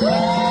ส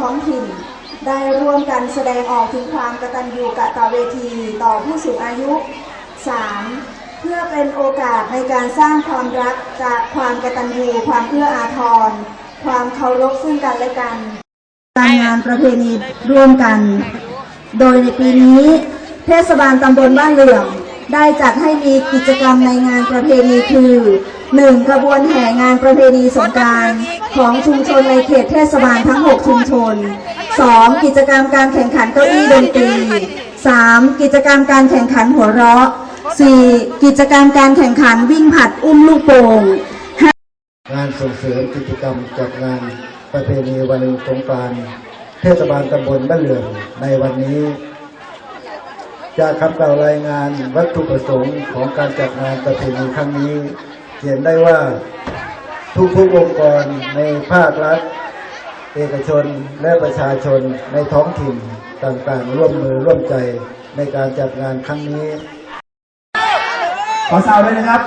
ท้องถิ่น ได้ร่วมกันแสดงออกถึงความกตัญญูกะตเวทีต่อผู้สูงอายุ 3. เพื่อเป็นโอกาสในการสร้างความรักจากความกตัญญูความเอื้ออาทร ความเคารพซึ่งกันและกันการงานประเพณีร่วมกัน โดยในปีนี้ เทศบาลตำบลบ้านเหลื่อมได้จัดให้มีกิจกรรมในงานประเพณีคือ 1. ขบวนแห่งานประเพณีสงการของชุมชนในเขตเทศบาลทั้ง 6 ชุมชน 2. กิจกรรมการแข่งขันเก้าอี้ดนตรี 3. กิจกรรมการแข่งขันหัวเราะ 4. กิจกรรมการแข่งขันวิ่งผัดอุ้มลูกโป่งงานส่งเสริมกิจกรรมจัดงานประเพณีวันสงกรานตเทศบาลตำบลบ้านเหลื่อมในวันนี้จากคำกล่าวรายงานวัตถุประสงค์ของการจัดงานประเพณีครั้งนี้ เขียนได้ว่าทุกๆองค์กรในภาครัฐ เอกชนและประชาชนในท้องถิ่นต่างๆ ร่วมมือร่วมใจในการจัดงานครั้งนี้ ขอสาวด้วยนะครับ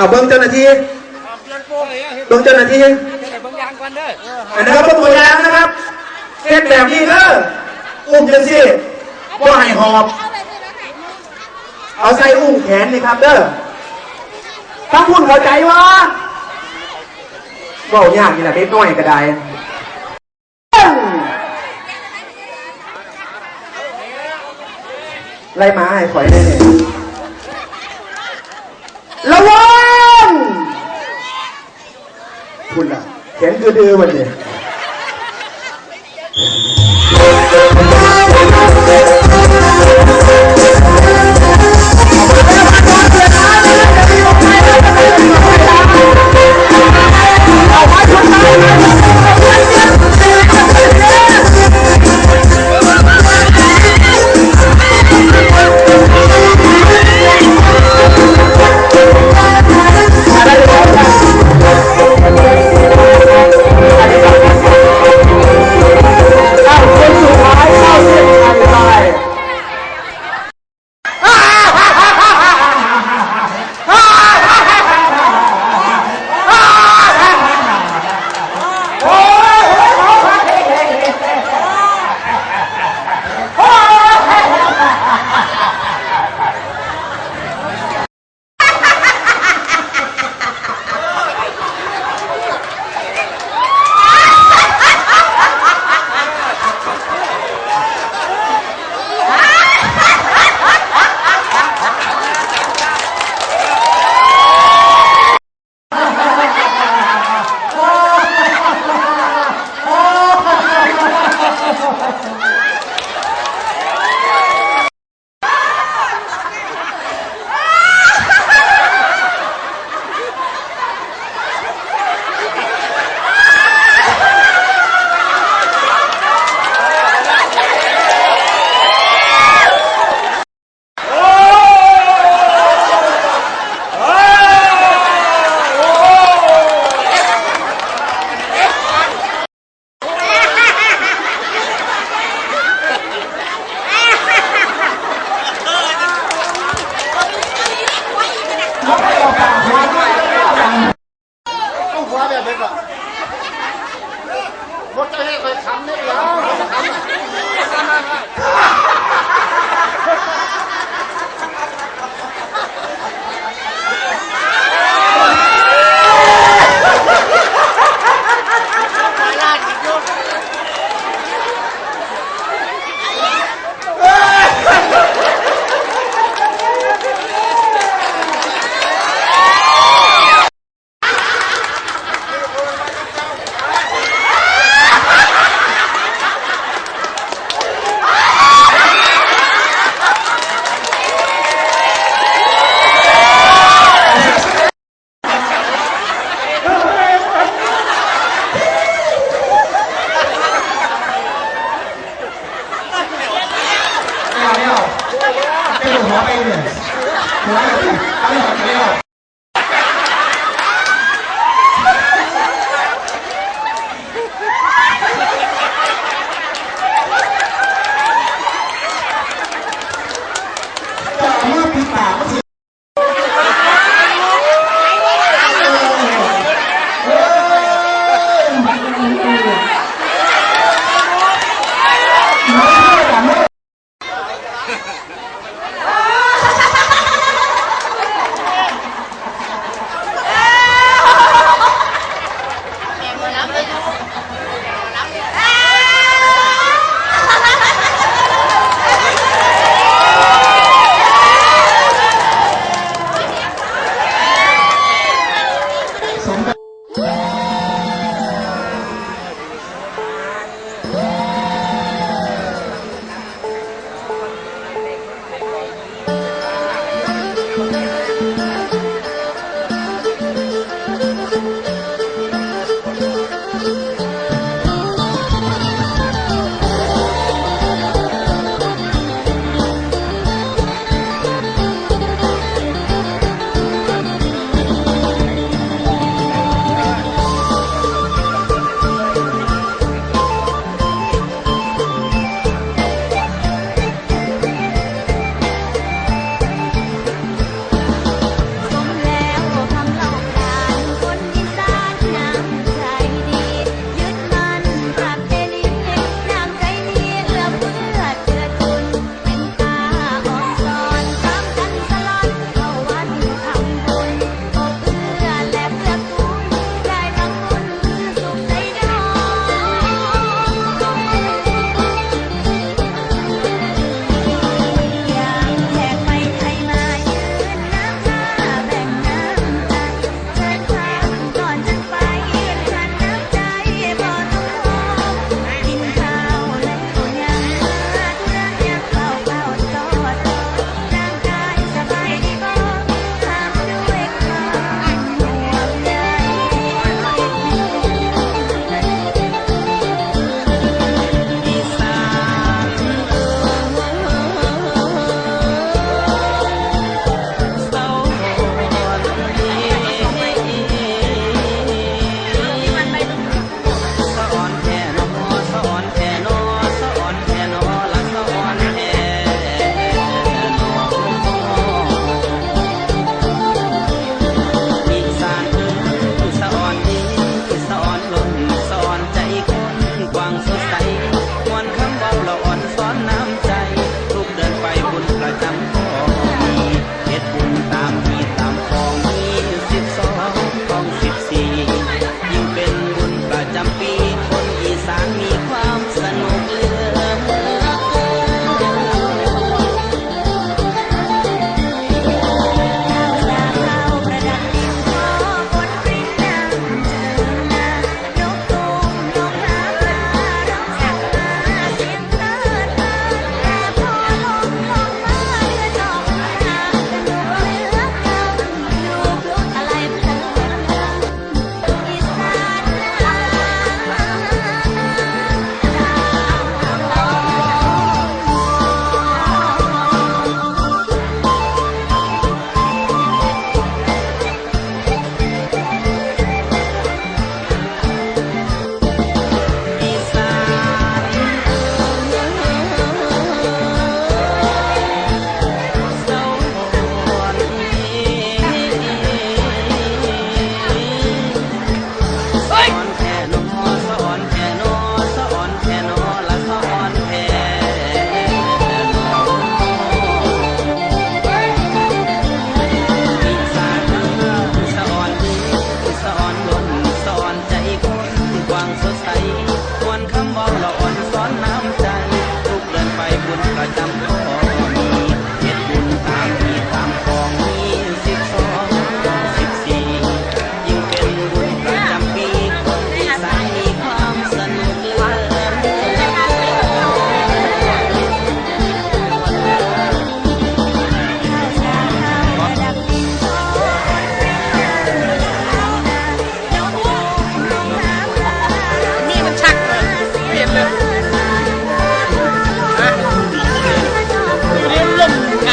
เอาเบิ้งเจ้าหน้าที่เบิ้งเจ้าหน้าที่อันนี้ก็เป็นตัวอย่างนะครับเฮ็ดแบบนี้เด้ออุ้มจังสิว่าให้หอบ เอาใส่อุ้งแขนนี่ครับเด้อถ้าคุณเข้าใจว่าเว้ายากนี่แหละเด็กน้อยก็ได้ไล่มาให้ข่อยได้เนี่ยระวัง คุณอะแขนคือดื้อวันนี้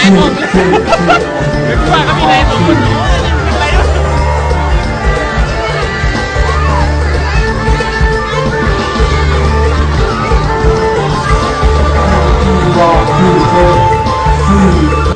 รงลงหรืว่าก็มีแรงองคนนู้อะไรด้วยบอกคืเธอคือ